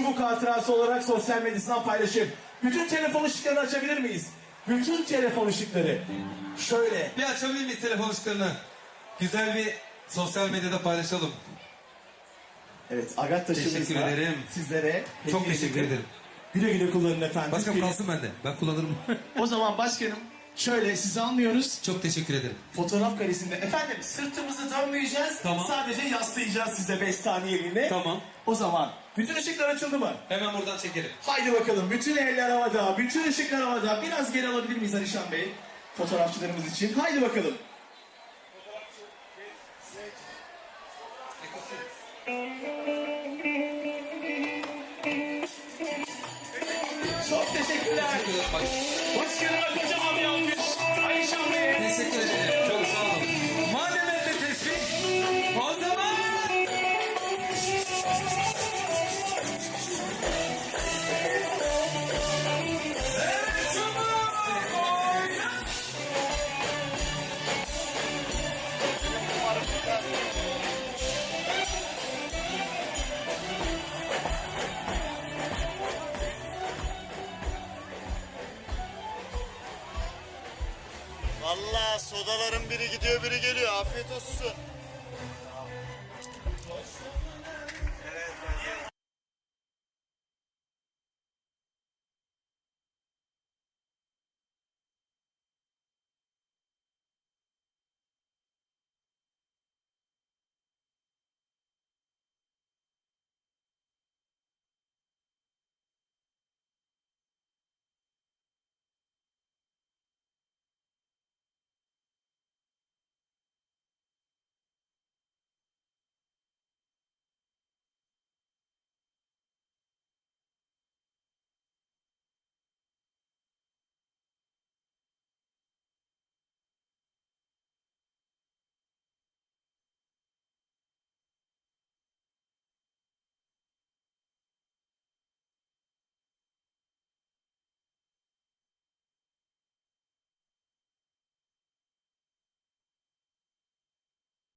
Çubuk hatırası olarak sosyal medyasından paylaşım. Bütün telefon ışıklarını açabilir miyiz? Bütün telefon ışıkları. Şöyle. Bir açabilir miyiz telefon ışıklarını? Güzel bir sosyal medyada paylaşalım. Evet Agat taşımızla Teşekkür ederim. sizlere Çok hediye teşekkür edildi. ederim. Güle güle kullanın efendim. Başkanım kalsın bende. Ben kullanırım. O zaman başkanım şöyle sizi anlıyoruz. Çok teşekkür ederim. Fotoğraf karesinde efendim sırtımızı dönmeyeceğiz. Tamam. Sadece yaslayacağız size 5 saniyeliğine. Tamam. O zaman bütün ışıklar açıldı mı? Hemen buradan çekelim. Haydi bakalım bütün eller havada, bütün ışıklar havada. Biraz geri alabilir miyiz Alişan Bey? Fotoğrafçılarımız için. Haydi bakalım. Çok teşekkürler. Başkanıma kocaman bir alkış. Allah sodaların biri gidiyor biri geliyor. Afiyet olsun.